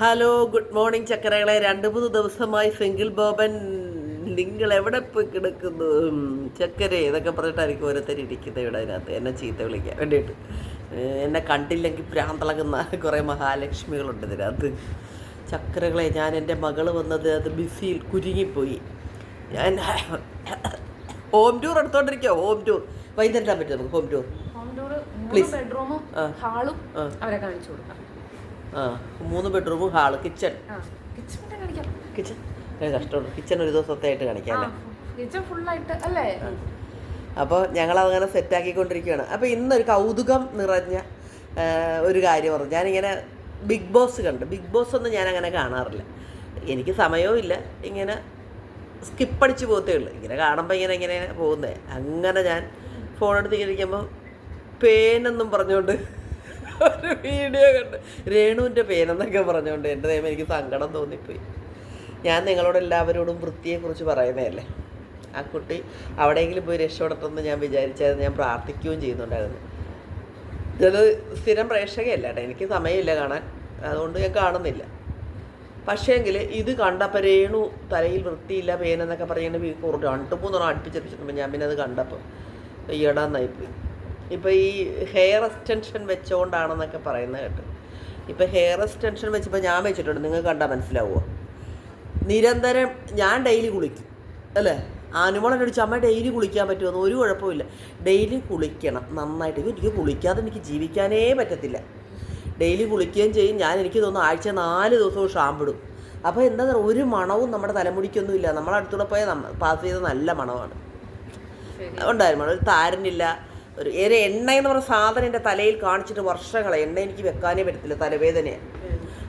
Hello good morning ചക്കരകളെ. രണ്ട് മൂന്ന് ദിവസമായി സിംഗിൾ ബോബൻ നിങ്ങൾ എവിടെ പോയി കിടക്കുന്നു? ചക്കരെ എന്നൊക്കെ പറഞ്ഞിട്ടായിരിക്കും ഓരോരുത്തർ ഇരിക്കുന്നത് ഇവിടെ അതിനകത്ത്. എന്നെ ചീത്ത വിളിക്കാൻ വേണ്ടിയിട്ട്. എന്നെ കണ്ടില്ലെങ്കിൽ പ്രാന്തളകുന്ന കുറേ മഹാലക്ഷ്മികളുണ്ട് ഇതിനകത്ത്. ചക്കരകളെ ഞാൻ എന്റെ മകൾ വന്നത് അത് ബിസിയിൽ കുരുങ്ങിപ്പോയി. ഞാൻ ഹോം ടൂർ എടുത്തോണ്ടിരിക്കുക ഹോം ടൂർ വൈകുന്നേരം പറ്റുമോ നമുക്ക് ഹോം ടൂർ മൂന്ന് ബെഡ്റൂമും ഹാളും അവരെ കാണിച്ചു കൊടുക്കാം. മൂന്ന് ബെഡ്റൂമും ഹാൾ കിച്ചൺ കിച്ചൺ കാണിക്കാം. കഷ്ടമുണ്ട്. കിച്ചൺ ഒരു ദിവസത്തായിട്ട് കാണിക്കാം അല്ലേ? കിച്ചൺ ഫുള്ളായിട്ട് അല്ലേ? അപ്പോൾ ഞങ്ങളതങ്ങനെ സെറ്റാക്കിക്കൊണ്ടിരിക്കുകയാണ് അപ്പോൾ ഇന്നൊരു കൗതുകം നിറഞ്ഞ ഒരു കാര്യം പറഞ്ഞു. ഞാനിങ്ങനെ ബിഗ് ബോസ് കണ്ട്. ബിഗ് ബോസ് ഒന്നും ഞാൻ അങ്ങനെ കാണാറില്ല. എനിക്ക് സമയവും ഇല്ല. ഇങ്ങനെ സ്കിപ്പടിച്ച് പോകത്തേ ഉള്ളൂ. ഇങ്ങനെ കാണുമ്പോൾ ഇങ്ങനെ ഇങ്ങനെ പോകുന്നേ. അങ്ങനെ ഞാൻ ഫോൺ എടുത്ത് ഇങ്ങനെ ഇരിക്കുമ്പോൾ പേനെന്നും പറഞ്ഞുകൊണ്ട് ഒരു വീഡിയോ കണ്ട്. രേണുവിന്റെ പേരെന്നൊക്കെ പറഞ്ഞുകൊണ്ട് എന്റെ ദൈവം എനിക്ക് സങ്കടം തോന്നിപ്പോയി. ഞാൻ നിങ്ങളോട് എല്ലാവരോടും വൃത്തിയെക്കുറിച്ച് പറയുന്നതല്ലേ? ആ കുട്ടി അവിടെയെങ്കിലും പോയി രക്ഷപ്പെടുത്തുമെന്ന് ഞാൻ വിചാരിച്ചത് ഞാൻ പ്രാർത്ഥിക്കുകയും ചെയ്യുന്നുണ്ടായിരുന്നു. ഇത് സ്ഥിരം പ്രേക്ഷകയല്ല കേട്ടോ എനിക്ക് സമയമില്ല കാണാൻ. അതുകൊണ്ട് ഞാൻ കാണുന്നില്ല. പക്ഷേങ്കിൽ ഇത് കണ്ടപ്പോൾ രേണു തലയിൽ വൃത്തിയില്ല പേനെന്നൊക്കെ പറയുന്നത് കുറേ രണ്ട് മൂന്നെണ്ണം അടുപ്പിച്ചെടുപ്പിച്ചിട്ടുണ്ട് ഞാൻ പിന്നെ അത് കണ്ടപ്പോൾ ഈടാന്നായിപ്പോയി ഇപ്പോൾ ഈ ഹെയർ എക്സ്റ്റൻഷൻ വെച്ചുകൊണ്ടാണെന്നൊക്കെ പറയുന്നത് കേട്ട്. ഇപ്പോൾ ഹെയർ എക്സ്റ്റൻഷൻ വെച്ചപ്പോൾ ഞാൻ വെച്ചിട്ടുണ്ട്. നിങ്ങൾക്ക് കണ്ടാൽ മനസ്സിലാവുമോ നിരന്തരം ഞാൻ ഡെയിലി കുളിക്കും അല്ലേ? ആനുമോൾ എന്നോട് അമ്മ ഡെയിലി കുളിക്കാൻ പറ്റുമെന്ന് ഒരു കുഴപ്പമില്ല ഡെയിലി കുളിക്കണം നന്നായിട്ട്. എനിക്ക് കുളിക്കാതെ എനിക്ക് ജീവിക്കാനേ പറ്റത്തില്ല. ഡെയിലി കുളിക്കുകയും ചെയ്യും. ഞാൻ എനിക്ക് തോന്നുന്നു ആഴ്ച നാല് ദിവസവും ഷാമ്പിടും അപ്പോൾ എന്താ പറയുക ഒരു മണവും നമ്മുടെ തലമുടിക്കൊന്നും ഇല്ല. നമ്മളടുത്തൂടെ പോയാൽ പാസ് ചെയ്ത നല്ല മണമാണ്. ഉണ്ടായിരുന്നു. ഒരു താരനില്ല. ഒരു ഏറെ എണ്ണ എന്ന് പറഞ്ഞ സാധനം എന്റെ തലയിൽ കാണിച്ചിട്ട് വർഷങ്ങളെ എണ്ണ എനിക്ക് വെക്കാനേ പറ്റത്തില്ല തലവേദനയാണ്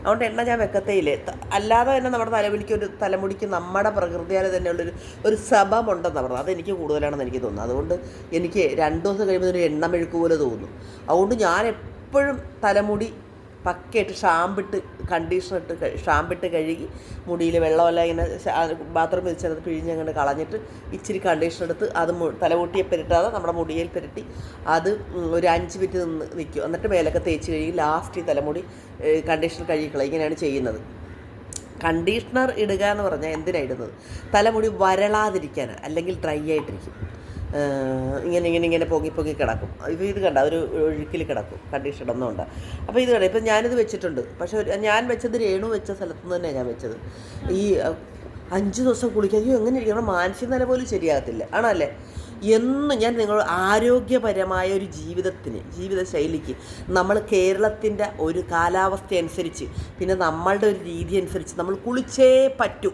അതുകൊണ്ട് എണ്ണ ഞാൻ വെക്കത്തേയില്ലേ അല്ലാതെ തന്നെ നമ്മുടെ തലമുടിക്ക് ഒരു തലമുടിക്ക് നമ്മുടെ പ്രകൃതിയാൽ തന്നെയുള്ളൊരു ഒരു സഭമുണ്ടെന്ന് പറഞ്ഞത്. അതെനിക്ക് കൂടുതലാണെന്ന് എനിക്ക് തോന്നുന്നു. അതുകൊണ്ട് എനിക്ക് രണ്ട് ദിവസം കഴിയുമ്പോൾ ഒരു എണ്ണ പോലെ തോന്നും അതുകൊണ്ട് ഞാൻ എപ്പോഴും തലമുടി പക്കയായിട്ട് ഷാമ്പിട്ട് കണ്ടീഷണർ ഇട്ട് ഷാമ്പിട്ട് കഴുകി മുടിയിൽ വെള്ളമല്ല ഇങ്ങനെ ബാത്റൂമിൽ ചെറുത് പിഴിഞ്ഞ് അങ്ങനെ കളഞ്ഞിട്ട് ഇച്ചിരി കണ്ടീഷണർ എടുത്ത് അത് തലമുട്ടിയെ പെരട്ടാതെ നമ്മുടെ മുടിയിൽ പെരട്ടി അത് ഒരു അഞ്ച് മിനിറ്റ് നിന്ന് നിൽക്കും. എന്നിട്ട് മേലൊക്കെ തേച്ച് കഴുകി ലാസ്റ്റ് ഈ തലമുടി കണ്ടീഷണർ കഴുകിക്കളെ ഇങ്ങനെയാണ് ചെയ്യുന്നത്. കണ്ടീഷണർ ഇടുക എന്ന് പറഞ്ഞാൽ എന്തിനാണ് ഇടുന്നത്? തലമുടി വരളാതിരിക്കാൻ അല്ലെങ്കിൽ ഡ്രൈ ആയിട്ടിരിക്കും. ഇങ്ങനെ ഇങ്ങനെ ഇങ്ങനെ പൊങ്ങി പൊങ്ങി കിടക്കും. ഇത് ഇത് കണ്ട ഒരു ഒഴുക്കിൽ കിടക്കും. കണ്ടീഷൻ ഇടുന്നുണ്ട് അപ്പോൾ ഇത് കണ്ട. ഇപ്പം ഞാനിത് വെച്ചിട്ടുണ്ട്. പക്ഷേ ഞാൻ വെച്ചത് രേണു വെച്ച സ്ഥലത്തു നിന്ന് തന്നെയാണ് ഞാൻ വെച്ചത്. ഈ അഞ്ച് ദിവസം കുളിക്കാൻ അയ്യോ എങ്ങനെ ഇരിക്കണം? മാനസിക നില പോലും ശരിയാകത്തില്ല. ആണല്ലേ? എന്നും ഞാൻ നിങ്ങൾ ആരോഗ്യപരമായ ഒരു ജീവിതത്തിന് ജീവിതശൈലിക്ക് നമ്മൾ കേരളത്തിന്റെ ഒരു കാലാവസ്ഥ അനുസരിച്ച് പിന്നെ നമ്മളുടെ ഒരു രീതി അനുസരിച്ച് നമ്മൾ കുളിച്ചേ പറ്റൂ.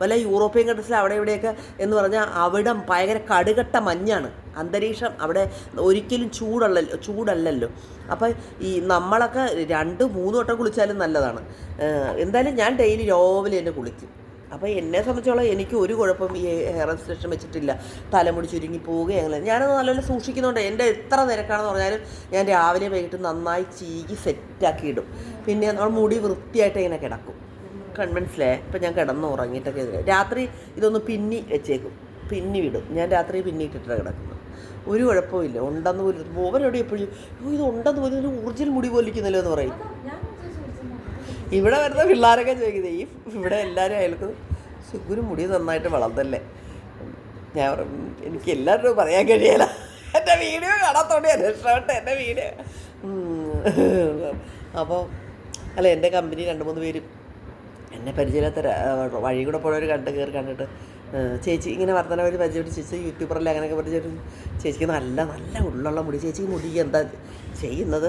വല്ല യൂറോപ്യൻ കൺട്രീസിൽ അവിടെ ഇവിടെയൊക്കെ എന്ന് പറഞ്ഞാൽ അവിടെ ഭയങ്കര കടുകട്ട മഞ്ഞാണ്. അന്തരീക്ഷം അവിടെ ഒരിക്കലും ചൂടല്ലല്ലോ ചൂടല്ലല്ലോ. അപ്പോൾ ഈ നമ്മളൊക്കെ രണ്ട് മൂന്ന് വട്ടം കുളിച്ചാലും നല്ലതാണ്. എന്തായാലും ഞാൻ ഡെയിലി രാവിലെ തന്നെ കുളിക്കും. അപ്പോൾ എന്നെ സംബന്ധിച്ചോളം എനിക്ക് ഒരു കുഴപ്പം ഈ ഹെയർ എക്സ്റ്റൻഷൻ വെച്ചിട്ടില്ല. തലമുടി ചുരുങ്ങി പോവുകയല്ല ഞാനത് നല്ലപോലെ സൂക്ഷിക്കുന്നുണ്ട് എന്റെ എത്ര നിരക്കാണെന്ന് പറഞ്ഞാലും ഞാൻ രാവിലെ വൈകിട്ട് നന്നായി ചീകി സെറ്റാക്കി ഇടും. പിന്നെ നമ്മൾ മുടി വൃത്തിയായിട്ട് ഇങ്ങനെ കിടക്കും. കൺ മനസ്സിലായേ ഇപ്പം ഞാൻ കിടന്ന് ഉറങ്ങിയിട്ടൊക്കെ ഇത് രാത്രി ഇതൊന്ന് പിന്നി വെച്ചേക്കും. പിന്നി വിടും. ഞാൻ രാത്രി പിന്നി പിന്നിട്ടിട്ടാണ് കിടക്കുന്നത്. ഒരു കുഴപ്പമില്ല ഉണ്ടെന്ന് പോലും ഓവരോട് എപ്പോഴും? "ഓ, ഇത് ഉണ്ടെന്ന് പോലും ഒരു ഊർജൽ മുടി പോലിരിക്കുന്നല്ലോ എന്ന് പറയും. ഇവിടെ വരുന്ന പിള്ളേരൊക്കെ ചോദിക്കുന്നത് ഈ ഇവിടെ എല്ലാവരും അയാൾക്ക് സുഗുരു മുടി നന്നായിട്ട് വളർന്നല്ലേ ഞാൻ എനിക്ക് എല്ലാവരോടും പറയാൻ കഴിയല എന്റെ വീഡിയോ കാണാത്തോണ്ട് ഞാൻ രക്ഷപ്പെട്ടെ എന്റെ വീഡിയോ. അപ്പോൾ അല്ല എന്റെ കമ്പനി രണ്ട് മൂന്ന് പേര് എന്നെ പരിചയമില്ലാത്ത വഴി കൂടെ പോയവർ കണ്ട് കയറി കണ്ടിട്ട് ചേച്ചി ഇങ്ങനെ വർത്തന ഒരു പരിചയപ്പെട്ട് ചേച്ചി യൂട്യൂബറല്ലേ അങ്ങനെയൊക്കെ പരിചയം ചേച്ചിക്ക് നല്ല നല്ല ഉള്ളുള്ള മുടി ചേച്ചിക്ക് മുടി എന്താ ചെയ്യുന്നത്?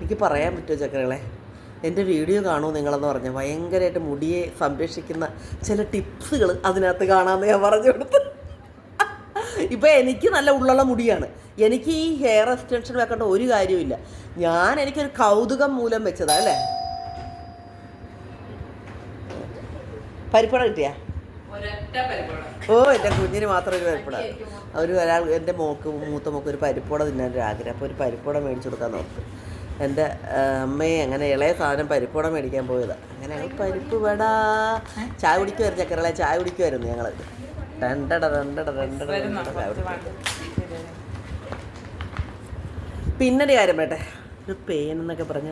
എനിക്ക് പറയാൻ പറ്റുമോ ചക്കരകളെ എന്റെ വീഡിയോ കാണൂ നിങ്ങളെന്ന് പറഞ്ഞാൽ ഭയങ്കരമായിട്ട് മുടിയെ സംരക്ഷിക്കുന്ന ചില ടിപ്സുകൾ അതിനകത്ത് കാണാമെന്ന് ഞാൻ പറഞ്ഞു കൊടുത്തു. ഇപ്പം എനിക്ക് നല്ല ഉള്ളുള്ള മുടിയാണ്. എനിക്ക് ഈ ഹെയർ എക്സ്റ്റൻഷൻ വെക്കേണ്ട ഒരു കാര്യമില്ല ഞാൻ എനിക്കൊരു കൗതുകം മൂലം വെച്ചതാ അല്ലേ? പരിപ്പട കിട്ടിയാ? ഓ എന്റെ കുഞ്ഞിന് മാത്രം ഒരു പരിപ്പട ഒരു ഒരാൾ എന്റെ മോക്ക് മൂത്ത മോക്ക് ഒരു പരിപ്പട തിന്നാൻ ഒരു ആഗ്രഹം. അപ്പോൾ ഒരു പരിപ്പട മേടിച്ചു കൊടുക്കാൻ നോക്കും. എന്റെ അമ്മയെ അങ്ങനെ ഇളയ സാധനം പരിപ്പട മേടിക്കാൻ പോയതാണ് അങ്ങനെ ഞങ്ങൾ പരിപ്പ് വട ചായ കുടിക്കുമായിരുന്നു ചക്കരളെ ചായ കുടിക്കുമായിരുന്നു ഞങ്ങൾ രണ്ടട രണ്ടട രണ്ടട ചായ കുടിക്കുമായിരുന്നു പിന്നെ ഒരു കാര്യം പേട്ടെ ഒരു പേനെന്നൊക്കെ പറഞ്ഞ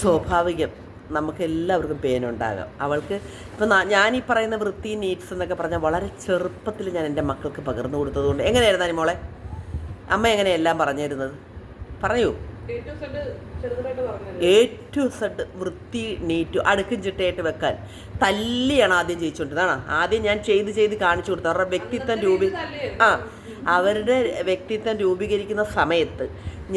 സ്വാഭാവികം. നമുക്ക് എല്ലാവർക്കും പേനുണ്ടാകാം. അവൾക്ക് ഇപ്പം ഞാൻ ഈ പറയുന്ന വൃത്തി നീറ്റ്സ് എന്നൊക്കെ പറഞ്ഞാൽ വളരെ ചെറുപ്പത്തിൽ ഞാൻ എന്റെ മക്കൾക്ക് പകർന്നു കൊടുത്തതുകൊണ്ട് എങ്ങനെയായിരുന്നു അനി മോളെ? അമ്മ എങ്ങനെയെല്ലാം പറഞ്ഞിരുന്നത്? പറയൂ. എ ടു സെഡ് വൃത്തി നീറ്റു അടുക്കും ചിട്ടയായിട്ട് വെക്കാൻ. തല്ലിയാണ് ആദ്യം ജയിച്ചുകൊണ്ടിരുന്നതാണ് ആദ്യം ഞാൻ ചെയ്ത് ചെയ്ത് കാണിച്ചു കൊടുത്തു. അവരുടെ വ്യക്തിത്വം രൂപീ ആ അവരുടെ വ്യക്തിത്വം രൂപീകരിക്കുന്ന സമയത്ത്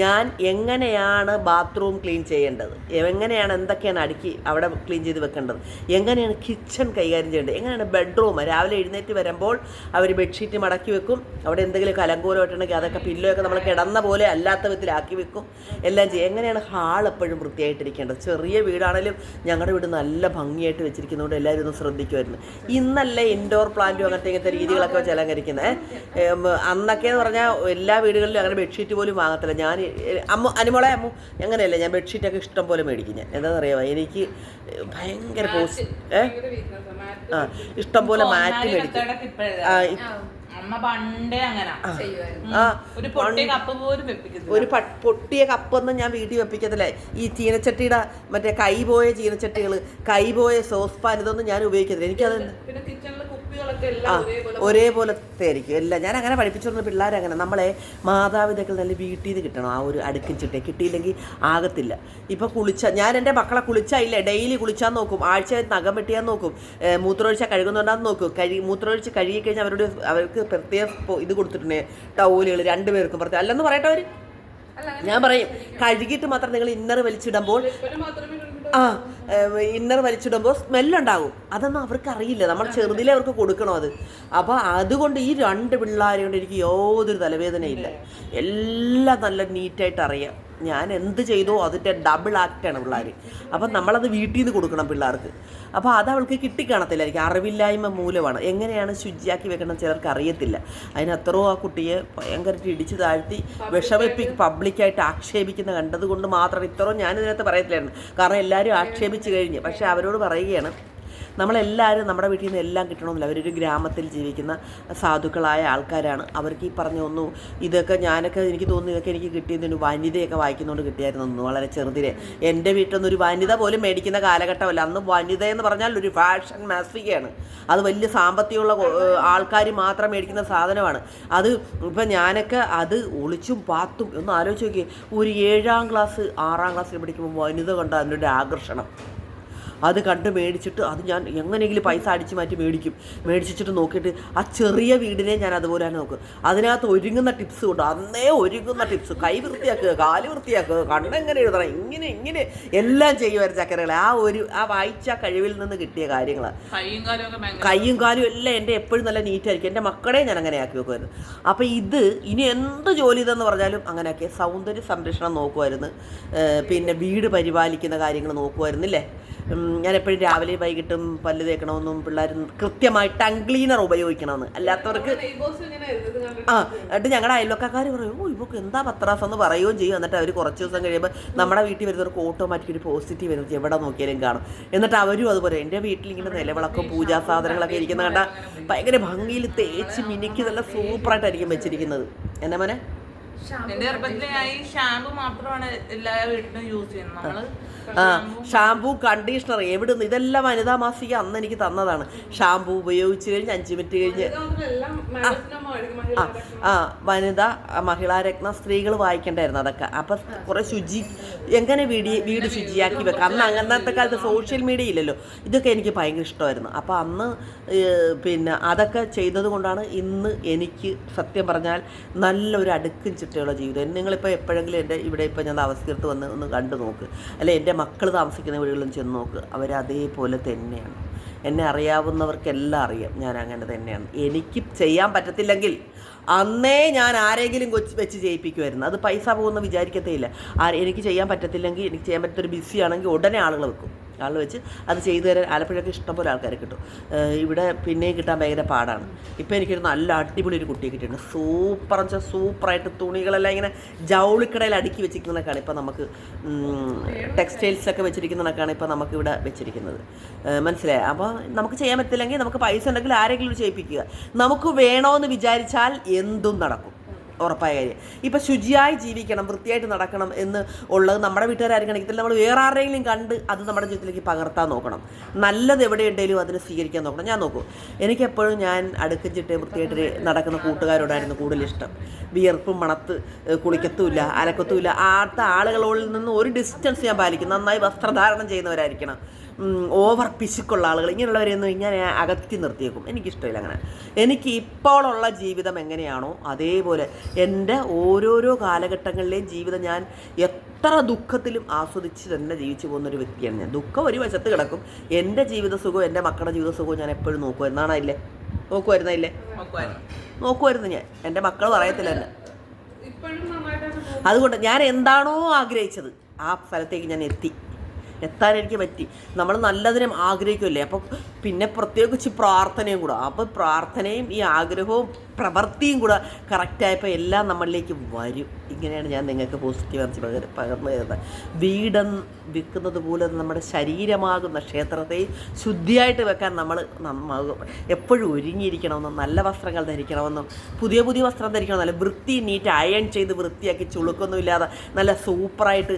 ഞാൻ എങ്ങനെയാണ് ബാത്റൂം ക്ലീൻ ചെയ്യേണ്ടത്? എങ്ങനെയാണ് എന്തൊക്കെയാണ് അടുക്കി അവിടെ ക്ലീൻ ചെയ്ത് വെക്കേണ്ടത്? എങ്ങനെയാണ് കിച്ചൺ കൈകാര്യം ചെയ്യേണ്ടത്? എങ്ങനെയാണ് ബെഡ്റൂം രാവിലെ എഴുന്നേറ്റ് വരുമ്പോൾ അവർ ബെഡ്ഷീറ്റ് മടക്കി വെക്കും. അവിടെ എന്തെങ്കിലും കലങ്കോലം ഇട്ടുണ്ടെങ്കിൽ അതൊക്കെ പില്ലോയൊക്കെ നമ്മൾ കിടന്ന പോലെ അല്ലാത്ത വിധത്തിലാക്കി വെക്കും. എല്ലാം ചെയ്യും. എങ്ങനെയാണ് ഹാൾ എപ്പോഴും വൃത്തിയായിട്ടിരിക്കേണ്ടത്? ചെറിയ വീടാണെങ്കിലും ഞങ്ങളുടെ വീട് നല്ല ഭംഗിയായിട്ട് വെച്ചിരിക്കുന്നതുകൊണ്ട് എല്ലാവരും ഒന്ന് ശ്രദ്ധിക്കുമായിരുന്നു. ഇന്നല്ലേ ഇൻഡോർ പ്ലാന്റും അങ്ങനത്തെ ഇങ്ങനത്തെ രീതികളൊക്കെ വെച്ച് അലങ്കരിക്കുന്നത് അന്നൊക്കെ എന്ന് പറഞ്ഞാൽ എല്ലാ വീടുകളിലും അങ്ങനെ ബെഡ്ഷീറ്റ് പോലും വാങ്ങത്തില്ല. ഞാൻ അമ്മ അനുമോളെ അമ്മ അങ്ങനെയല്ല ഞാൻ ബെഡ്ഷീറ്റൊക്കെ ഇഷ്ടം പോലെ മേടിക്കും ഞാൻ. എന്താണെന്നറിയാമോ എനിക്ക് ഭയങ്കര പോസ് ഏ? ആ ഇഷ്ടം പോലെ മാറ്റി മേടിക്കും. ആ, ഒരു പൊട്ടിയ കപ്പൊന്നും ഞാൻ വീട്ടിൽ വെപ്പിക്കത്തില്ല. ഈ ചീനച്ചട്ടിയുടെ മറ്റേ കൈ പോയ ചീനച്ചട്ടികൾ കൈ പോയ സോസ് പാൻ ഇതൊന്നും ഞാൻ ഉപയോഗിക്കത്തില്ല. എനിക്കത് ആ ഒരേപോലത്തെ ആയിരിക്കും എല്ലാം ഞാൻ അങ്ങനെ പഠിപ്പിച്ചിരുന്ന പിള്ളേരെ അങ്ങനെ നമ്മളെ മാതാപിതാക്കൾ നല്ല വീട്ടിൽ നിന്ന് കിട്ടണം. ആ ഒരു അടുക്കും ചിട്ടേ. കിട്ടിയില്ലെങ്കിൽ ആകത്തില്ല. ഇപ്പോൾ കുളിച്ച ഞാൻ എന്റെ മക്കളെ കുളിച്ചായില്ല? ഡെയിലി കുളിച്ചാൽ നോക്കും. ആഴ്ച നഖം വെട്ടിയാൽ നോക്കും. മൂത്രമൊഴിച്ച കഴുകുന്നുണ്ടാന്ന് നോക്കും. കഴി മൂത്രമൊഴിച്ച് കഴുകി കഴിഞ്ഞാൽ അവരോട് അവർക്ക് പ്രത്യേക ഇത് കൊടുത്തിട്ടുണ്ട്. ടൗലുകൾ രണ്ടുപേർക്കും പ്രത്യേകം. അല്ലെന്ന് പറയട്ടെ അവർ ഞാൻ പറയും കഴുകിയിട്ട് മാത്രം നിങ്ങൾ ഇന്നർ വലിച്ചിടുമ്പോൾ. ആ ഇന്നർ വലിച്ചിടുമ്പോൾ സ്മെല്ലുണ്ടാകും അതൊന്നും അവർക്ക് അറിയില്ല നമ്മൾ ചെറുതിലേ അവർക്ക് കൊടുക്കണം അത്? അപ്പോൾ അതുകൊണ്ട് ഈ രണ്ട് പിള്ളേരെ കൊണ്ട് എനിക്ക് യാതൊരു തലവേദനയില്ല. എല്ലാം നല്ല നീറ്റായിട്ട് അറിയാം. ഞാൻ എന്ത് ചെയ്തോ അതിന്റെ ഡബിൾ ആക്റ്റാണ് പിള്ളേർ അപ്പം നമ്മളത് വീട്ടിൽ നിന്ന് കൊടുക്കണം പിള്ളേർക്ക്. അപ്പോൾ അത് അവൾക്ക് കിട്ടിക്കാണത്തില്ലായിരിക്കും അറിവില്ലായ്മ മൂലമാണ്. എങ്ങനെയാണ് ശുചിയാക്കി വെക്കണം ചിലർക്ക് അറിയത്തില്ല. അതിനത്രോ ആ കുട്ടിയെ ഭയങ്കരമായിട്ട് ഇടിച്ച് താഴ്ത്തി വിഷമിപ്പി പബ്ലിക്കായിട്ട് ആക്ഷേപിക്കുന്ന കണ്ടത് കൊണ്ട് മാത്രം ഇത്രയും ഞാനിതിനകത്ത് പറയത്തില്ലായിരുന്നു. കാരണം എല്ലാവരും ആക്ഷേപിച്ച് കഴിഞ്ഞ്. പക്ഷേ അവരോട് പറയുകയാണ് നമ്മളെല്ലാവരും നമ്മുടെ വീട്ടിൽ നിന്ന് എല്ലാം കിട്ടണമെന്നില്ല. അവരൊരു ഗ്രാമത്തിൽ ജീവിക്കുന്ന സാധുക്കളായ ആൾക്കാരാണ്. അവർക്ക് ഈ പറഞ്ഞു ഒന്നും ഇതൊക്കെ ഞാനൊക്കെ എനിക്ക് തോന്നുന്നു ഇതൊക്കെ എനിക്ക് കിട്ടിയതിന് വനിതയൊക്കെ വായിക്കുന്നതുകൊണ്ട് കിട്ടിയായിരുന്നു വളരെ ചെറുതിരെ എന്റെ വീട്ടിൽ നിന്ന് ഒരു വനിത പോലും മേടിക്കുന്ന കാലഘട്ടമല്ല. അന്ന് വനിത എന്ന് പറഞ്ഞാൽ ഒരു ഫാഷൻ മാസികയാണ്. അത് വലിയ സാമ്പത്തികമുള്ള ആൾക്കാർ മാത്രം മേടിക്കുന്ന സാധനമാണ്. അത് ഇപ്പം ഞാനൊക്കെ അത് ഒളിച്ചും പാത്തും ഒന്ന് ആലോചിച്ച് നോക്കിയേ. ഒരു ഏഴാം ക്ലാസ് ആറാം ക്ലാസ്സിൽ പഠിക്കുമ്പോൾ വനിത കണ്ട അതിന്റെ ആകർഷണം. അത് കണ്ട് മേടിച്ചിട്ട് അത് ഞാൻ എങ്ങനെയെങ്കിലും പൈസ അടിച്ച് മാറ്റി മേടിക്കും. മേടിച്ചിട്ട് നോക്കിയിട്ട് ആ ചെറിയ വീടിനെ ഞാൻ അതുപോലെ തന്നെ നോക്കും. അതിനകത്ത് ഒരുങ്ങുന്ന ടിപ്സ് കൊണ്ട്? അന്നേ ഒരുങ്ങുന്ന ടിപ്സ്. കൈ വൃത്തിയാക്കുക കാൽ വൃത്തിയാക്കുക കണ്ണെങ്ങനെ എഴുതണം. ഇങ്ങനെ ഇങ്ങനെ എല്ലാം ചെയ്യുമായിരുന്നു ചക്കരകളെ. ആ ഒരു ആ വായിച്ച കഴിവിൽ നിന്ന് കിട്ടിയ കാര്യങ്ങളാണ് കൈയും കാലും എല്ലാം എന്റെ എപ്പോഴും നല്ല നീറ്റായിരിക്കും. എന്റെ മക്കളെ ഞാൻ അങ്ങനെ ആക്കി വെക്കുമായിരുന്നു. അപ്പോൾ ഇത് ഇനി എന്ത് ജോലി ഇതെന്ന് പറഞ്ഞാലും അങ്ങനെയൊക്കെ സൗന്ദര്യ സംരക്ഷണം നോക്കുമായിരുന്നു. പിന്നെ വീട് പരിപാലിക്കുന്ന കാര്യങ്ങൾ നോക്കുമായിരുന്നില്ലേ? ഞാൻ എപ്പോഴും രാവിലെ വൈകിട്ടും പല്ല് തേക്കണമെന്നും പിള്ളേർ കൃത്യമായി ടങ് ക്ലീനർ ഉപയോഗിക്കണമെന്ന്. അല്ലാത്തവർക്ക് ആ എന്നിട്ട് ഞങ്ങളുടെ അയൽവക്കാർ പറയും ഓ ഇവക്ക് എന്താ പത്രാസം എന്ന് പറയുകയും ചെയ്യും. എന്നിട്ട് അവർ കുറച്ച് ദിവസം കഴിയുമ്പോൾ നമ്മുടെ വീട്ടിൽ വരുന്നവർക്ക് ഓട്ടോമാറ്റിക് ഒരു പോസിറ്റീവ് എനർജി എവിടെ നോക്കിയാലും കാണും. എന്നിട്ട് അവരും അതുപോലെ എന്റെ വീട്ടിൽ ഇങ്ങനെ നിലവിളക്കും പൂജാ സാധനങ്ങളൊക്കെ ഇരിക്കുന്ന കണ്ട ഭയങ്കര ഭംഗിയിൽ തേച്ച് മിനുക്കി നല്ല സൂപ്പറായിട്ടായിരിക്കും വെച്ചിരിക്കുന്നത്. എന്നാ മോനെ? എന്റെ ഷാമ്പു മാത്രമാണ് എല്ലാ വീട്ടിലും യൂസ് ചെയ്യുന്നത്. നമ്മൾ ആ ഷാമ്പൂ കണ്ടീഷണർ എവിടുന്ന്? ഇതെല്ലാം വനിതാ മാസിക അന്ന് എനിക്ക് തന്നതാണ്. ഷാമ്പൂ ഉപയോഗിച്ച് കഴിഞ്ഞ് അഞ്ച് മിനിറ്റ് കഴിഞ്ഞ് ആ. ആ വനിത മഹിളാരത്ന സ്ത്രീകൾ വായിക്കണ്ടായിരുന്നു അതൊക്കെ. അപ്പം കുറേ ശുചി എങ്ങനെ വീട് വീട് ശുചിയാക്കി വെക്കാം? അന്ന് അങ്ങനത്തെ കാലത്ത് സോഷ്യൽ മീഡിയ ഇല്ലല്ലോ. ഇതൊക്കെ എനിക്ക് ഭയങ്കര ഇഷ്ടമായിരുന്നു. അപ്പോൾ അന്ന് പിന്നെ അതൊക്കെ ചെയ്തത് കൊണ്ടാണ് ഇന്ന് എനിക്ക് സത്യം പറഞ്ഞാൽ നല്ലൊരു അടുക്കും ചിട്ടയുള്ള ജീവിതം. നിങ്ങളിപ്പോൾ എപ്പോഴെങ്കിലും എന്റെ ഇവിടെ ഇപ്പോൾ ഞാൻ താമസിക്കടുത്ത് വന്ന് ഒന്ന് കണ്ടു നോക്ക്. അല്ലെ എന്റെ മക്കൾ താമസിക്കുന്ന വീടുകളിലും ചെന്ന് നോക്ക്. അവർ അതേപോലെ തന്നെയാണ്. എന്നെ അറിയാവുന്നവർക്കെല്ലാം അറിയാം. ഞാൻ അങ്ങനെ തന്നെയാണ്. എനിക്ക് ചെയ്യാൻ പറ്റത്തില്ലെങ്കിൽ അന്നേ ഞാൻ ആരെങ്കിലും കൊച്ച് വെച്ച് ചെയ്യിപ്പിക്കുമായിരുന്നു. അത് പൈസ പോകുമെന്ന് വിചാരിക്കത്തേ ഇല്ല. ആ എനിക്ക് ചെയ്യാൻ പറ്റത്തില്ലെങ്കിൽ എനിക്ക് ചെയ്യാൻ പറ്റത്തൊരു ബിസിയാണെങ്കിൽ ഉടനെ ആളുകൾ വെക്കും. ആൾ വെച്ച് അത് ചെയ്തു തരാൻ ആലപ്പുഴയൊക്കെ ഇഷ്ടംപോലെ ആൾക്കാർ കിട്ടും. ഇവിടെ പിന്നെയും കിട്ടാൻ ഭയങ്കര പാടാണ്. ഇപ്പോൾ എനിക്കൊരു നല്ല അടിപൊളി ഒരു കുട്ടിയെ കിട്ടിയിട്ടുണ്ട്. സൂപ്പർ എന്ന് വെച്ചാൽ സൂപ്പറായിട്ട് തുണികളെല്ലാം ഇങ്ങനെ ജൗളിക്കടയിൽ അടുക്കി വെച്ചിരിക്കുന്നതൊക്കെയാണ് ഇപ്പോൾ നമുക്ക് ടെക്സ്റ്റൈൽസൊക്കെ വെച്ചിരിക്കുന്നതൊക്കെയാണ് ഇപ്പോൾ നമുക്ക് ഇവിടെ വെച്ചിരിക്കുന്നത് മനസ്സിലായി? അപ്പോൾ നമുക്ക് ചെയ്യാൻ പറ്റില്ലെങ്കിൽ നമുക്ക് പൈസ ഉണ്ടെങ്കിൽ ആരെങ്കിലും ചെയ്യിപ്പിക്കുക. നമുക്ക് വേണമെന്ന് വിചാരിച്ചാൽ എന്തും നടക്കും. ഉറപ്പായ കാര്യം. ഇപ്പം ശുചിയായി ജീവിക്കണം വൃത്തിയായിട്ട് നടക്കണം എന്ന് ഉള്ളത് നമ്മുടെ വീട്ടുകാരായിരിക്കണമെങ്കിൽ നമ്മൾ വേറെ ആരുടെയെങ്കിലും കണ്ട് അത് നമ്മുടെ ജീവിതത്തിലേക്ക് പകർത്താൻ നോക്കണം. നല്ലത് എവിടെ ഉണ്ടെങ്കിലും അതിനെ സ്വീകരിക്കാൻ നോക്കണം. ഞാൻ നോക്കൂ. എനിക്കെപ്പോഴും ഞാൻ അടുക്കും ചിട്ടയും വൃത്തിയായിട്ട് നടക്കുന്ന കൂട്ടുകാരോടായിരുന്നു കൂടുതൽ ഇഷ്ടം. വിയർപ്പും മണത്ത് കുളിക്കത്തുമില്ല അലക്കത്തുമില്ല. ആർത്ത ആളുകളോട് നിന്ന് ഒരു ഡിസ്റ്റൻസ് ഞാൻ പാലിക്കും. നന്നായി വസ്ത്രധാരണം ചെയ്യുന്നവരായിരിക്കണം. ഓവർ പിശുക്കുള്ള ആളുകൾ. ഇങ്ങനെയുള്ളവരെയൊന്നും ഞാൻ അകറ്റി നിർത്തിയേക്കും. എനിക്കിഷ്ടമില്ല അങ്ങനെ. എനിക്ക് ഇപ്പോഴുള്ള ജീവിതം എങ്ങനെയാണോ അതേപോലെ എന്റെ ഓരോരോ കാലഘട്ടങ്ങളിലെയും ജീവിതം ഞാൻ എത്ര ദുഃഖത്തിലും ആസ്വദിച്ച് തന്നെ ജീവിച്ചു പോകുന്ന ഒരു വ്യക്തിയാണ് ഞാൻ. ദുഃഖം ഒരു വശത്ത് കിടക്കും. എന്റെ ജീവിത സുഖവും എന്റെ മക്കളുടെ ജീവിത സുഖവും ഞാൻ എപ്പോഴും നോക്കുമായിരുന്നാണ് ഇല്ലേ? നോക്കുമായിരുന്നില്ലേ ഇല്ലേ? നോക്കുമായിരുന്നു ഞാൻ. എന്റെ മക്കൾ പറയത്തില്ല എന്നെ. അതുകൊണ്ട് ഞാൻ എന്താണോ ആഗ്രഹിച്ചത് ആ സ്ഥലത്തേക്ക് ഞാൻ എത്തി. എത്താൻ എനിക്ക് പറ്റി. നമ്മൾ നല്ലതിനും ആഗ്രഹിക്കുമല്ലേ അപ്പോൾ പിന്നെ പ്രത്യേകിച്ച് പ്രാർത്ഥനയും കൂടെ. അപ്പോൾ പ്രാർത്ഥനയും ഈ ആഗ്രഹവും പ്രവൃത്തിയും കൂടെ കറക്റ്റായപ്പോൾ എല്ലാം നമ്മളിലേക്ക് വരും. ഇങ്ങനെയാണ് ഞാൻ നിങ്ങൾക്ക് പോസിറ്റീവ് എനർജി പകർ പകർന്നു തരുന്നത്. വീടം വിൽക്കുന്നത് പോലെ നമ്മുടെ ശരീരമാകുന്ന ക്ഷേത്രത്തെ ശുദ്ധിയായിട്ട് വെക്കാൻ നമ്മൾ എപ്പോഴും ഒരുങ്ങിയിരിക്കണമെന്നും നല്ല വസ്ത്രങ്ങൾ ധരിക്കണമെന്നും പുതിയ പുതിയ വസ്ത്രം ധരിക്കണം നല്ല വൃത്തി നീറ്റ് അയൺ ചെയ്ത് വൃത്തിയാക്കി ചുളുക്കൊന്നുമില്ലാതെ നല്ല സൂപ്പറായിട്ട്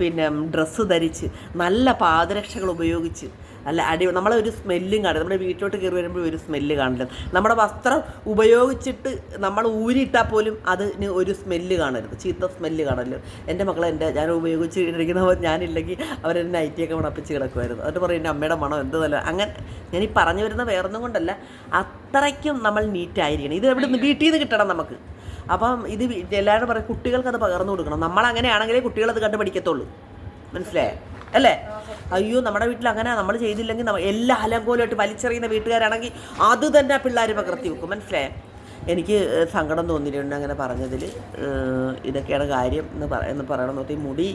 പിന്നെ ഡ്രസ്സ് ധരിച്ച് നല്ല പാദരക്ഷകൾ ഉപയോഗിച്ച് അല്ല അടി നമ്മളെ ഒരു സ്മെല്ലും കാണില്ല നമ്മുടെ വീട്ടിലോട്ട് കയറി വരുമ്പോൾ ഒരു സ്മെല്ല് കാണില്ല. നമ്മുടെ വസ്ത്രം ഉപയോഗിച്ചിട്ട് നമ്മൾ ഊരിയിട്ടാൽ പോലും അതിന് ഒരു സ്മെല്ല് കാണരുത്. ചീത്ത സ്മെല്ല് കാണല്ലോ എന്റെ മക്കളെ എന്റെ ഞാൻ ഉപയോഗിച്ചിരിക്കുന്നവർ ഞാനില്ലെങ്കിൽ അവരെന്നെ നൈറ്റിയൊക്കെ മണപ്പിച്ച് കിടക്കുമായിരുന്നു. എന്നിട്ട് പറയും എന്റെ അമ്മയുടെ മണം എന്ത് നല്ല അങ്ങനെ ഞാൻ ഈ പറഞ്ഞു വരുന്ന വേറൊന്നും കൊണ്ടല്ല. അത്രയ്ക്കും നമ്മൾ നീറ്റായിരിക്കണം ഇത് എവിടെ നിന്ന് വീട്ടിൽ നിന്ന് കിട്ടണം നമുക്ക്. അപ്പം ഇത് എല്ലാവരും പറയും കുട്ടികൾക്ക് അത് പകർന്നു കൊടുക്കണം. നമ്മൾ അങ്ങനെയാണെങ്കിലേ കുട്ടികളത് കണ്ട് പഠിക്കത്തുള്ളൂ മനസ്സിലായേ? അല്ലേ? അയ്യോ നമ്മുടെ വീട്ടിൽ അങ്ങനെ നമ്മൾ ചെയ്തില്ലെങ്കിൽ എല്ലാ അലങ്കോലമായിട്ട് വലിച്ചെറിയുന്ന വീട്ടുകാരാണെങ്കിൽ അത് തന്നെ പിള്ളേർ പകർത്തി വെക്കും. മനസ്സിലായേ? എനിക്ക് സങ്കടം തോന്നിയിട്ടുണ്ട് അങ്ങനെ പറഞ്ഞതിൽ ഇതൊക്കെയാണ് കാര്യം എന്ന് പറ എന്ന് പറയണം. നോക്കി മുടി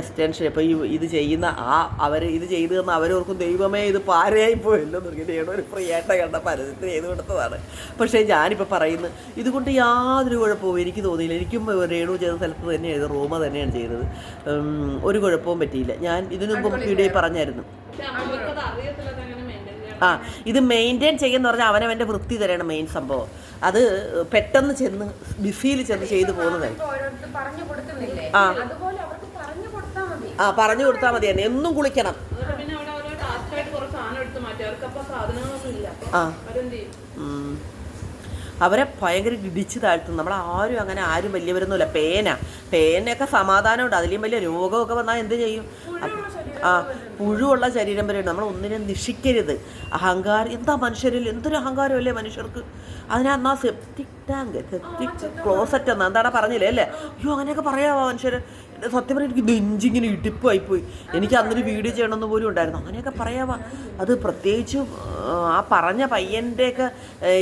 എക്സ്റ്റൻഷൻ ഇപ്പോൾ ഈ ഇത് ചെയ്യുന്ന ആ അവർ ഇത് ചെയ്തു തന്ന അവരോർക്കും ദൈവമേ ഇത് പാരയായി പോയല്ലോ തുടങ്ങിയിട്ട് ഒരു ഫ്രീ ആയിട്ട് കണ്ട പരസ്യത്തിൽ ചെയ്ത് കൊടുത്തതാണ്. പക്ഷേ ഞാനിപ്പോൾ പറയുന്നു ഇതുകൊണ്ട് യാതൊരു കുഴപ്പവും എനിക്ക് തോന്നിയില്ല. എനിക്കും രേണു ചെയ്ത സ്ഥലത്ത് തന്നെ ചെയ്തത് റൂമ തന്നെയാണ് ചെയ്തത്. ഒരു കുഴപ്പവും പറ്റിയില്ല. ഞാൻ ഇതിനു മുമ്പ് വീഡിയോയിൽ പറഞ്ഞായിരുന്നു. അറിയത്തില്ല. ആ ഇത് മെയിന്റെയിൻ ചെയ്യുന്ന പറഞ്ഞാൽ അവനവന്റെ വൃത്തി തരണം മെയിൻ സംഭവം. അത് പെട്ടെന്ന് ചെന്ന് ബിസിയിൽ ചെന്ന് ചെയ്തു പോകുന്നതായി. ഇപ്പൊ പറഞ്ഞു കൊടുക്കുന്നില്ലേ? ആ. അതുപോലെ അവർക്ക് പറഞ്ഞു കൊടുത്താൽ മതി. ആ പറഞ്ഞു കൊടുത്താൽ മതി തന്നെ എന്നും കുളിക്കണം. ആ. അവരെ ഭയങ്കര ഇടിച്ച് താഴ്ത്തും. നമ്മൾ ആരും അങ്ങനെ ആരും വലിയവരൊന്നുമില്ല പേന. പേനയൊക്കെ സമാധാനമുണ്ട്. അതിലും വലിയ രോഗമൊക്കെ വന്നാൽ എന്ത് ചെയ്യും? ആ പുഴുവുള്ള ശരീരം വരെ നമ്മൾ ഒന്നിനെ നിഷിക്കരുത്. അഹങ്കാരം എന്താ മനുഷ്യരിൽ എന്തൊരു അഹങ്കാരമല്ലേ മനുഷ്യർക്ക്? അതിനാ സെപ്റ്റിക് ടാങ്ക് സെപ്റ്റിക് ക്ലോസറ്റ് എന്ന് എന്താണ് പറഞ്ഞില്ലേ അല്ലേ? അയ്യോ അങ്ങനെയൊക്കെ പറയാമോ മനുഷ്യർ സത്യം പറഞ്ഞാൽ എനിക്ക് നെഞ്ചിങ്ങനെ ഇടിപ്പായിപ്പോയി എനിക്ക് അന്നൊരു വീഡിയോ ചെയ്യണമെന്ന് പോലും ഉണ്ടായിരുന്നു. അങ്ങനെയൊക്കെ പറയാവാ? അത് പ്രത്യേകിച്ച് ആ പറഞ്ഞ പയ്യന്റെയൊക്കെ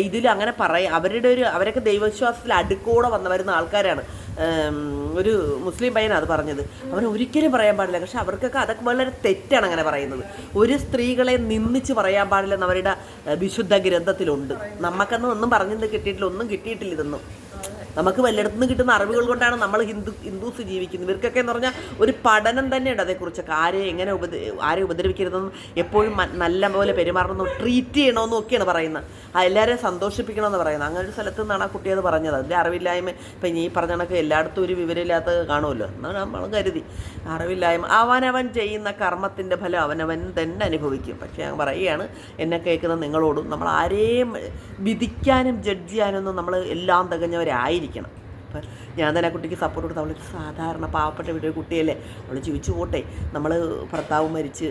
ഇതിൽ അങ്ങനെ പറയാം അവരുടെ ഒരു അവരൊക്കെ ദൈവവിശ്വാസത്തിൽ അടുക്കോടെ വന്ന വരുന്ന ആൾക്കാരാണ്. ഒരു മുസ്ലിം പയ്യനാണ് അത് പറഞ്ഞത്. അവൻ ഒരിക്കലും പറയാൻ പാടില്ല. പക്ഷെ അവർക്കൊക്കെ അതൊക്കെ വളരെ തെറ്റാണ് അങ്ങനെ പറയുന്നത്. ഒരു സ്ത്രീകളെ നിന്ദിച്ച് പറയാൻ പാടില്ലെന്ന് അവരുടെ വിശുദ്ധ ഗ്രന്ഥത്തിലുണ്ട്. നമുക്കൊന്നും ഒന്നും പറഞ്ഞത് കിട്ടിയിട്ടില്ല. ഒന്നും കിട്ടിയിട്ടില്ല ഇതൊന്നും. നമുക്ക് വല്ലയിടത്തു നിന്ന് കിട്ടുന്ന അറിവുകൾ കൊണ്ടാണ് നമ്മൾ ഹിന്ദു ഹിന്ദുസ് ജീവിക്കുന്നത്. ഇവർക്കൊക്കെ എന്ന് പറഞ്ഞാൽ ഒരു പഠനം തന്നെയുണ്ട് അതേക്കുറിച്ചൊക്കെ. ആരെ എങ്ങനെ ഉപദ്ര ആരെ ഉപദ്രവിക്കരുതെന്നും എപ്പോഴും നല്ല പോലെ പെരുമാറണമെന്നും ട്രീറ്റ് ചെയ്യണമെന്നും ഒക്കെയാണ് പറയുന്നത്. ആ എല്ലാവരെയും സന്തോഷിപ്പിക്കണമെന്ന് പറയുന്നത്. അങ്ങനെ ഒരു സ്ഥലത്ത് നിന്നാണ് ആ കുട്ടി അത് പറഞ്ഞത്. അതിന്റെ അറിവില്ലായ്മ ഇപ്പം ഈ പറഞ്ഞ കണക്ക് എല്ലായിടത്തും ഒരു വിവരമില്ലാത്ത കാണുമല്ലോ. എന്നാണ് നമ്മൾ കരുതി. അറിവില്ലായ്മ അവനവൻ ചെയ്യുന്ന കർമ്മത്തിന്റെ ഫലം അവനവൻ തന്നെ അനുഭവിക്കും. പക്ഷേ ഞാൻ പറയുകയാണ് എന്നെ കേൾക്കുന്ന നിങ്ങളോടും നമ്മൾ ആരെയും വിധിക്കാനും ജഡ്ജ് ചെയ്യാനൊന്നും നമ്മൾ എല്ലാം തികഞ്ഞവരായിരിക്കണം അപ്പം ഞാൻ തന്നെ ആ കുട്ടിക്ക് സപ്പോർട്ട് കൊടുത്ത് അവളൊരു സാധാരണ പാവപ്പെട്ട വീട്ടിലെ കുട്ടിയല്ലേ? അവൾ ജീവിച്ചു പോട്ടെ. നമ്മൾ ഭർത്താവ് മരിച്ച്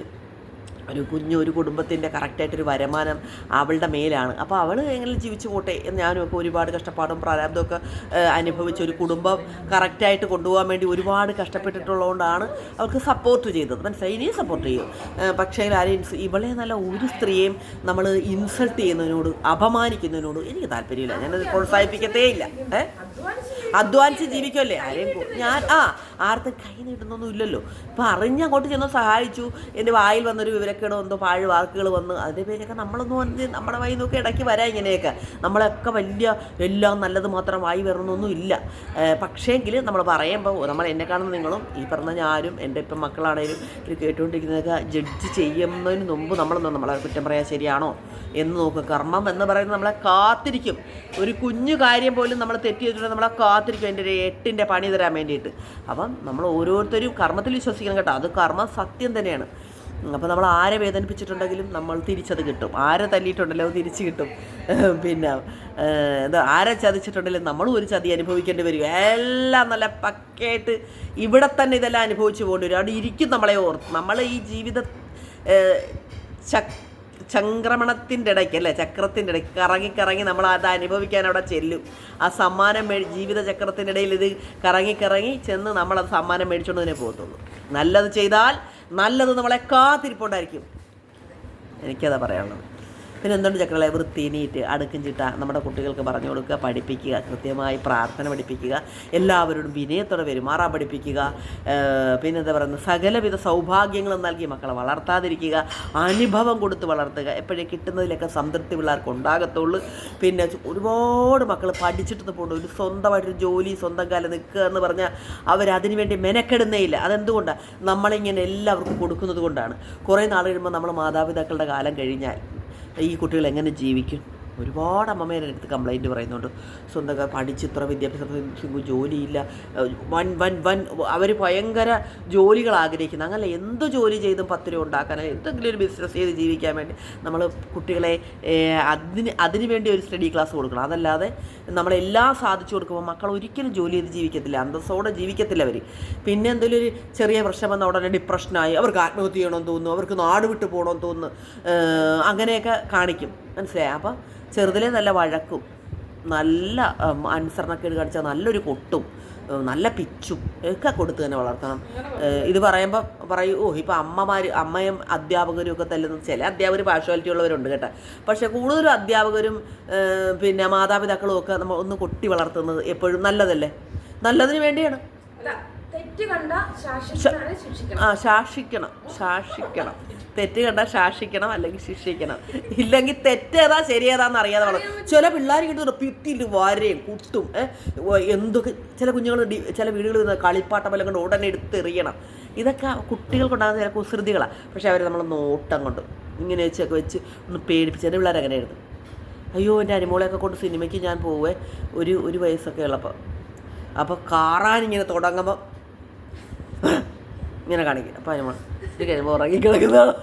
ഒരു കുഞ്ഞ് ഒരു കുടുംബത്തിന്റെ കറക്റ്റായിട്ടൊരു വരുമാനം അവളുടെ മേലാണ്. അപ്പോൾ അവൾ എങ്ങനെ ജീവിച്ചു പോട്ടെ എന്ന് ഞാനൊക്കെ ഒരുപാട് കഷ്ടപ്പാടും പ്രാരാബ്ദമൊക്കെ അനുഭവിച്ച് ഒരു കുടുംബം കറക്റ്റായിട്ട് കൊണ്ടുപോകാൻ വേണ്ടി ഒരുപാട് കഷ്ടപ്പെട്ടിട്ടുള്ളതുകൊണ്ടാണ് അവൾക്ക് സപ്പോർട്ട് ചെയ്തത്. മനസ്സിലായി? ഇനിയും സപ്പോർട്ട് ചെയ്യും. പക്ഷേ ആരെയും ഇവളെ നല്ല ഒരു സ്ത്രീയെയും നമ്മൾ ഇൻസൾട്ട് ചെയ്യുന്നതിനോട് അപമാനിക്കുന്നതിനോട് എനിക്ക് താല്പര്യമില്ല. ഞാനത് പ്രോത്സാഹിപ്പിക്കത്തേ ഇല്ല. ഏഹ് അധ്വാനിച്ച് ജീവിക്കുമല്ലേ ആരെയും ഞാൻ ആ ആർക്കും കൈ നീട്ടുന്നൊന്നും ഇല്ലല്ലോ. ഇപ്പം അറിഞ്ഞങ്ങോട്ട് ചെന്ന് സഹായിച്ചു. എന്റെ വായിൽ വന്നൊരു വിവരം വിലക്കേടോ എന്തോ പാഴ് വാക്കുകൾ വന്ന് അതിന്റെ പേരൊക്കെ നമ്മളൊന്നും പറഞ്ഞ് നമ്മുടെ വായി നോക്കി ഇടയ്ക്ക് വരാം ഇങ്ങനെയൊക്കെ നമ്മളൊക്കെ വലിയ എല്ലാം നല്ലത് മാത്രം വായി വരണമെന്നൊന്നും ഇല്ല പക്ഷേങ്കിൽ നമ്മൾ പറയുമ്പോൾ നമ്മൾ എന്നെ കാണുന്ന നിങ്ങളും ഈ പറഞ്ഞ ഞാനും എന്റെ ഇപ്പം മക്കളാണേലും ഇത് കേട്ടുകൊണ്ടിരിക്കുന്നതൊക്കെ ജഡ്ജ് ചെയ്യുന്നതിന് മുമ്പ് നമ്മളൊന്നും നമ്മളെ കുറ്റം പറയാൻ ശരിയാണോ എന്ന് നോക്കുക കർമ്മം എന്ന് പറയുന്നത് നമ്മളെ കാത്തിരിക്കും ഒരു കുഞ്ഞു കാര്യം പോലും നമ്മൾ തെറ്റി നമ്മളെ കാത്തിരിക്കും എന്റെ ഒരു എട്ടിന്റെ പണി തരാൻ വേണ്ടിയിട്ട് അപ്പം നമ്മൾ ഓരോരുത്തരും കർമ്മത്തിൽ വിശ്വസിക്കണം കേട്ടോ അത് കർമ്മം സത്യം തന്നെയാണ് അപ്പോൾ നമ്മൾ ആരെ വേദനിപ്പിച്ചിട്ടുണ്ടെങ്കിലും നമ്മൾ തിരിച്ചത് കിട്ടും. ആരെ തല്ലിയിട്ടുണ്ടല്ലോ അത് തിരിച്ച് കിട്ടും. പിന്നെ എന്താ ആരെ ചതിച്ചിട്ടുണ്ടെങ്കിലും നമ്മളും ഒരു ചതി അനുഭവിക്കേണ്ടി വരും. എല്ലാം നല്ല പക്കയായിട്ട് ഇവിടെ തന്നെ ഇതെല്ലാം അനുഭവിച്ചു പോകേണ്ടി വരും. അവിടെ ഇരിക്കും നമ്മളെ ഓർത്ത്. നമ്മൾ ഈ ജീവിത ചക്രമണത്തിന്റെ ചക് ചംക്രമണത്തിന്റെ ഇടയ്ക്ക് അല്ലേ ചക്രത്തിന്റെ ഇടയ്ക്ക് കറങ്ങി കറങ്ങി നമ്മൾ അത് അനുഭവിക്കാൻ അവിടെ ചെല്ലും. ആ സമ്മാനം മേ ജീവിത ചക്രത്തിന്റെ ഇടയിൽ ഇത് കറങ്ങി കറങ്ങി ചെന്ന് നമ്മളത് സമ്മാനം മേടിച്ചുകൊണ്ട് തന്നെ പോകത്തുള്ളൂ. നല്ലത് ചെയ്താൽ നല്ലത് നമ്മളെ കാത്തിരിപ്പുണ്ടായിരിക്കും. എനിക്കതാ പറയാനുള്ളത്. പിന്നെ എന്തുകൊണ്ട് ചക്കളെ വൃത്തി നീറ്റ് അടുക്കും ചിട്ട. നമ്മുടെ കുട്ടികൾക്ക് പറഞ്ഞു കൊടുക്കുക പഠിപ്പിക്കുക കൃത്യമായി പ്രാർത്ഥന പഠിപ്പിക്കുക എല്ലാവരോടും വിനയത്തോടെ പെരുമാറാൻ പഠിപ്പിക്കുക ഏഹ് പിന്നെ എന്താ പറയുന്നത്? സകലവിധ സൗഭാഗ്യങ്ങളും നൽകി മക്കളെ വളർത്താതിരിക്കുക അനുഭവം കൊടുത്ത് വളർത്തുക. എപ്പോഴേ കിട്ടുന്നതിലൊക്കെ സംതൃപ്തി പിള്ളേർക്ക് ഉണ്ടാകത്തുള്ളൂ. പിന്നെ ഒരുപാട് മക്കൾ പഠിച്ചിട്ട് പോകുന്നു ഒരു സ്വന്തമായിട്ടൊരു ജോലി സ്വന്തം കാലം നിൽക്കുക എന്ന് പറഞ്ഞാൽ അവരതിനു വേണ്ടി മെനക്കെടുന്നേ ഇല്ല അതെന്തുകൊണ്ടാണ് നമ്മളിങ്ങനെ എല്ലാവർക്കും കൊടുക്കുന്നത് കൊണ്ടാണ്. കുറേ നാൾ കഴിയുമ്പോൾ നമ്മൾ മാതാപിതാക്കളുടെ കാലം കഴിഞ്ഞാൽ ഈ കുട്ടികൾ എങ്ങനെ ജീവിക്കും? ഒരുപാട് അമ്മമാരെ അടുത്ത് കംപ്ലൈന്റ് പറയുന്നുണ്ട്. സ്വന്തം പഠിച്ച് ഇത്ര വിദ്യാഭ്യാസം ജോലിയില്ല. വൻ വൻ വൻ അവർ ഭയങ്കര ജോലികൾ ആഗ്രഹിക്കുന്നു. അങ്ങനെ എന്ത് ജോലി ചെയ്തും പത്ത് രൂപ ഉണ്ടാക്കാൻ എന്തെങ്കിലും ഒരു ബിസിനസ് ചെയ്ത് ജീവിക്കാൻ വേണ്ടി നമ്മൾ കുട്ടികളെ അതിന് അതിന് വേണ്ടി ഒരു സ്റ്റഡി ക്ലാസ് കൊടുക്കണം. അതല്ലാതെ നമ്മളെല്ലാം സാധിച്ചു കൊടുക്കുമ്പോൾ മക്കൾ ഒരിക്കലും ജോലി ചെയ്ത് ജീവിക്കത്തില്ല. അന്തസ്സോടെ ജീവിക്കത്തില്ല അവർ പിന്നെ എന്തെങ്കിലും ഒരു ചെറിയ പ്രശ്നം വന്ന ഉടനെ ഡിപ്രഷനായി അവർക്ക് ആത്മഹത്യ ചെയ്യണമെന്ന് തോന്നുന്നു. അവർക്ക് നാട് വിട്ടു പോകണമെന്ന് തോന്നുന്നു. അങ്ങനെയൊക്കെ കാണിക്കും. മനസ്സിലായി? അപ്പം ചെറുതിലെ നല്ല വഴക്കും നല്ല അനുസരണക്കേട് കാണിച്ച നല്ലൊരു കൊട്ടും നല്ല പിച്ചും ഒക്കെ കൊടുത്ത് തന്നെ വളർത്തണം. ഇത് പറയുമ്പോൾ പറയൂ ഓ ഇപ്പം അമ്മമാർ അമ്മയും അധ്യാപകരും ഒക്കെ തല്ലുന്ന ചില അധ്യാപകർ പാഷ്വാലിറ്റി ഉള്ളവരുണ്ട് കേട്ടോ. പക്ഷേ കൂടുതലും അധ്യാപകരും പിന്നെ മാതാപിതാക്കളും ഒക്കെ നമ്മൾ ഒന്ന് കൊട്ടി വളർത്തുന്നത് എപ്പോഴും നല്ലതല്ലേ? നല്ലതിന് വേണ്ടിയാണ്. ആ ശാസിക്കണം ശാസിക്കണം. തെറ്റ് കണ്ടാൽ ശാസിക്കണം അല്ലെങ്കിൽ ശിക്ഷിക്കണം. ഇല്ലെങ്കിൽ തെറ്റേതാ ശരിയേതാന്ന് അറിയാതെ വളരും ചില പിള്ളേർ കിട്ടുന്ന പിറ്റിയിട്ട് വരയും കുത്തും എന്തൊക്കെ ചില കുഞ്ഞുങ്ങൾ ചില വീടുകളിൽ നിന്ന് കളിപ്പാട്ടം വല്ലതും കൊണ്ട് ഉടനെ എടുത്തെറിയണം. ഇതൊക്കെ കുട്ടികൾക്കുണ്ടാകുന്ന ചില കുസൃതികളാണ് പക്ഷെ അവർ നമ്മൾ നോട്ടം കൊണ്ട് ഇങ്ങനെ വെച്ചൊക്കെ വെച്ച് ഒന്ന് പേടിപ്പിച്ച് എന്റെ പിള്ളേർ അങ്ങനെയായിരുന്നു. അയ്യോ എന്റെ അനിമോളെയൊക്കെ കൊണ്ട് സിനിമയ്ക്ക് ഞാൻ പോവേ ഒരു ഒരു വയസ്സൊക്കെ ഉള്ളപ്പോൾ. അപ്പോൾ കാറാനിങ്ങനെ തുടങ്ങുമ്പോൾ ഇങ്ങനെ കാണിക്കും. അപ്പോൾ അതിന് ഇത് കഴിയുമ്പോൾ ഉറങ്ങി കിടക്കുന്നതാണ്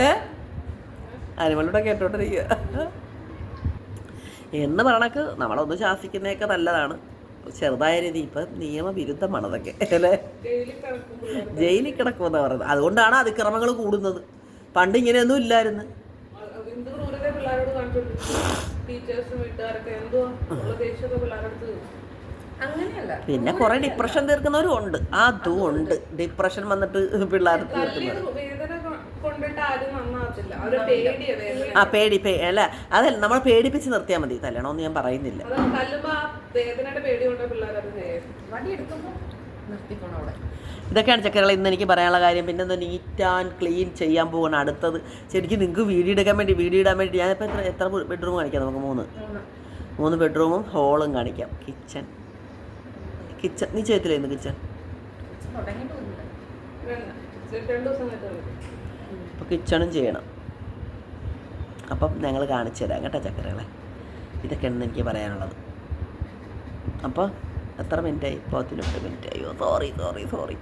ഏ? അനിമലൂടെ കേട്ടോണ്ടിരിക്കുക എന്ന് പറയണക്ക് നമ്മളൊന്ന് ശാസിക്കുന്നതൊക്കെ നല്ലതാണ്. ചെറുതായ രീതി. ഇപ്പം നിയമവിരുദ്ധമാണ് അതൊക്കെ. അല്ലേ? ജയിലിൽ കിടക്കുമെന്ന് പറയുന്നത്. അതുകൊണ്ടാണ് അതിക്രമങ്ങൾ കൂടുന്നത്. പണ്ട് ഇങ്ങനെയൊന്നും ഇല്ലായിരുന്നു. ടീച്ചേഴ്സും വീട്ടുകാരൊക്കെ എന്തോ പിള്ളേരടുത്ത് അങ്ങനെയല്ല പിന്നെ കുറെ ഡിപ്രഷൻ തീർക്കുന്നവരും ഉണ്ട്. അതും ഉണ്ട് ഡിപ്രഷൻ വന്നിട്ട് പിള്ളേർ തീർക്കുന്നത്. ആ പേടി പേ അല്ല അതല്ല നമ്മൾ പേടിപ്പിച്ച് നിർത്തിയാൽ മതി. തല്ലണമെന്ന് ഞാൻ പറയുന്നില്ല. ഇതൊക്കെയാണ് ചക്കരകൾ ഇന്ന് എനിക്ക് പറയാനുള്ള കാര്യം. പിന്നെ ഒന്ന് നീറ്റ് ആൻഡ് ക്ലീൻ ചെയ്യാൻ പോകണം അടുത്തത്. ശരിക്കും നിങ്ങൾക്ക് വീഡിയോ എടുക്കാൻ വേണ്ടി വീഡിയോ ഇടാൻ വേണ്ടി ഞാനിപ്പോൾ എത്ര എത്ര ബെഡ്റൂം കാണിക്കാം നമുക്ക്? മൂന്ന്. മൂന്ന്. മൂന്ന് ബെഡ്റൂമും ഹോളും കാണിക്കാം. കിച്ചൺ. കിച്ചൺ നീ ചെയ്യത്തില്ലേ ഇന്ന് കിച്ചൺ. അപ്പോൾ കിച്ചണും ചെയ്യണം. അപ്പം ഞങ്ങൾ കാണിച്ചു തരാം കേട്ടോ ചക്കരകളെ. ഇതൊക്കെയാണ് എനിക്ക് പറയാനുള്ളത്. അപ്പോൾ എത്ര മിനിറ്റായി? പത്തിനെട്ട് മിനിറ്റ് അയ്യോ സോറി സോറി സോറി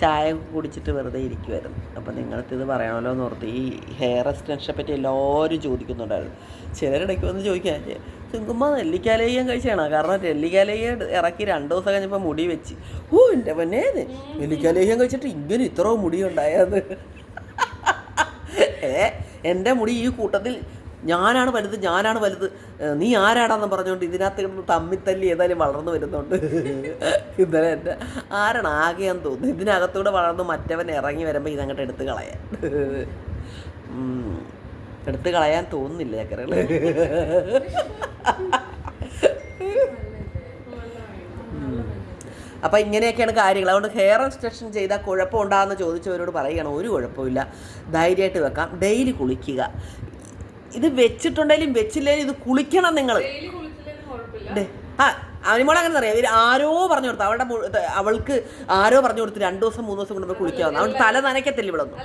ചായ കുടിച്ചിട്ട് വെറുതെ ഇരിക്കുമായിരുന്നു അപ്പം നിങ്ങൾക്ക് ഇത് പറയണമല്ലോ എന്ന് ഓർത്ത് ഈ ഹെയർ എക്സ്റ്റൻഷനെ പറ്റി എല്ലാവരും ചോദിക്കുന്നുണ്ടായിരുന്നു. ചിലരിടയ്ക്ക് വന്ന് ചോദിക്കാൻ സിങ്കുമ്മ നെല്ലിക്കാലേയം കഴിച്ചാണോ? കാരണം നെല്ലിക്കാലേയം ഇറക്കി രണ്ട് ദിവസം കഴിഞ്ഞപ്പോൾ മുടി വെച്ച്. ഓ എന്റെ പൊന്നേ നെല്ലിക്കാലേയം കഴിച്ചിട്ട് ഇങ്ങനെ ഇത്ര മുടി ഉണ്ടായത്? ഏ എന്റെ മുടി ഈ കൂട്ടത്തിൽ ഞാനാണ് വലുത് ഞാനാണ് വലുത്. നീ ആരാടാന്ന് പറഞ്ഞുകൊണ്ട് ഇതിനകത്ത് കിടന്ന് തമ്മിത്തല്ലി ഏതായാലും വളർന്നു വരുന്നുണ്ട്. ഇന്നലെ എന്റെ ആരാണ് ആകെയാന്ന് തോന്നുന്നു. ഇതിനകത്തൂടെ വളർന്ന് മറ്റവൻ ഇറങ്ങി വരുമ്പോൾ ഇതങ്ങോട്ട് എടുത്ത് കളയാൻ. എടുത്ത് കളയാൻ തോന്നുന്നില്ല ചക്കരകൾ അപ്പോൾ ഇങ്ങനെയൊക്കെയാണ് കാര്യങ്ങൾ. അതുകൊണ്ട് ഹെയർ എക്സ്റ്റൻഷൻ ചെയ്താൽ കുഴപ്പമുണ്ടാകുന്ന ചോദിച്ചവരോട് പറയുകയാണ് ഒരു കുഴപ്പമില്ല ധൈര്യമായിട്ട് വെക്കാം. ഡെയിലി കുളിക്കുക. ഇത് വെച്ചിട്ടുണ്ടെങ്കിലും വെച്ചില്ലെങ്കിലും ഇത് കുളിക്കണം നിങ്ങൾ ആ അനിമോൾ അങ്ങനെ അറിയാം ഇവർ ആരോ പറഞ്ഞു കൊടുത്തു. അവളുടെ അവൾക്ക് ആരോ പറഞ്ഞു കൊടുത്ത് രണ്ട് ദിവസം മൂന്ന് ദിവസം കൊണ്ട് കുളിക്കാവുന്ന അവൾ തല നനയ്ക്കത്തില്ല ഇവിടെ ഒന്നും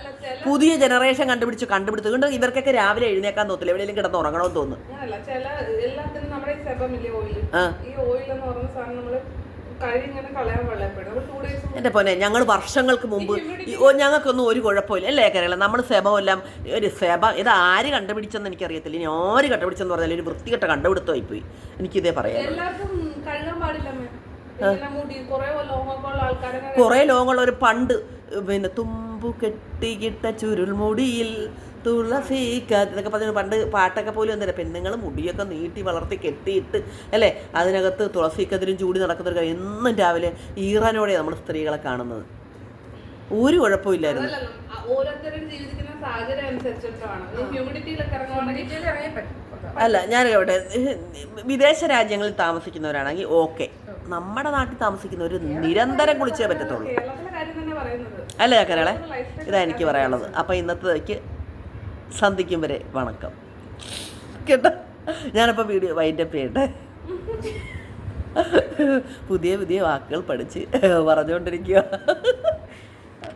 പുതിയ ജനറേഷൻ കണ്ടുപിടിച്ച് കണ്ടുപിടിച്ചു. കൊണ്ട് ഇവർക്കൊക്കെ രാവിലെ എഴുന്നേക്കാൻ തോന്നില്ല എവിടെയെങ്കിലും കിടന്ന് ഉറങ്ങണമെന്ന് തോന്നുന്നു. എന്റെ പൊന്നെ ഞങ്ങൾ വർഷങ്ങൾക്ക് മുമ്പ് ഞങ്ങൾക്കൊന്നും ഒരു കുഴപ്പമില്ല അല്ലേ കേരളം? നമ്മൾ സെബമെല്ലാം ഒരു സെബ ഇത് ആര് കണ്ടുപിടിച്ചെന്ന് എനിക്കറിയത്തില്ല. ഇനി ആര് കണ്ടുപിടിച്ചെന്ന് പറഞ്ഞാൽ ഒരു വൃത്തികെട്ട കണ്ടുപിടുത്തമായി പോയി എനിക്കിതേ പറയാം കുറെ ലോകമുള്ള ഒരു പണ്ട് പിന്നെ തുമ്പു കെട്ടിക്കിട്ട ചുരുൾമുടിയിൽ തുളസി എന്നൊക്കെ പറഞ്ഞ പണ്ട് പാട്ടൊക്കെ പോലും എന്തല്ലേ പെണ്ണുങ്ങൾ മുടിയൊക്കെ നീട്ടി വളർത്തി കെട്ടിയിട്ട് അല്ലേ? അതിനകത്ത് തുളസിക്കതിരും ചൂടി നടക്കുന്നൊരു കാര്യം എന്നും രാവിലെ ഈറനോടെ നമ്മൾ സ്ത്രീകളെ കാണുന്നത്. ഒരു കുഴപ്പമില്ലായിരുന്നു. അല്ല ഞാൻ ഇവിടെ വിദേശ രാജ്യങ്ങളിൽ താമസിക്കുന്നവരാണെങ്കിൽ ഓക്കെ. നമ്മുടെ നാട്ടിൽ താമസിക്കുന്നവർ നിരന്തരം കുളിച്ചേ പറ്റത്തുള്ളൂ. അല്ലേ കാര്യം തന്നെ പറയുന്നത്. അല്ല ചക്കരകളെ ഇതാ എനിക്ക് പറയാനുള്ളത്. അപ്പം ഇന്നത്തേക്ക് സന്ധിക്കും വരെ വണക്കം. കേട്ടോ? ഞാനപ്പോൾ വീഡിയോ വൈൻഡപ്പ് ചെയ്യട്ടെ? പുതിയ പുതിയ വാക്കുകൾ പഠിച്ച് പറഞ്ഞുകൊണ്ടിരിക്കുക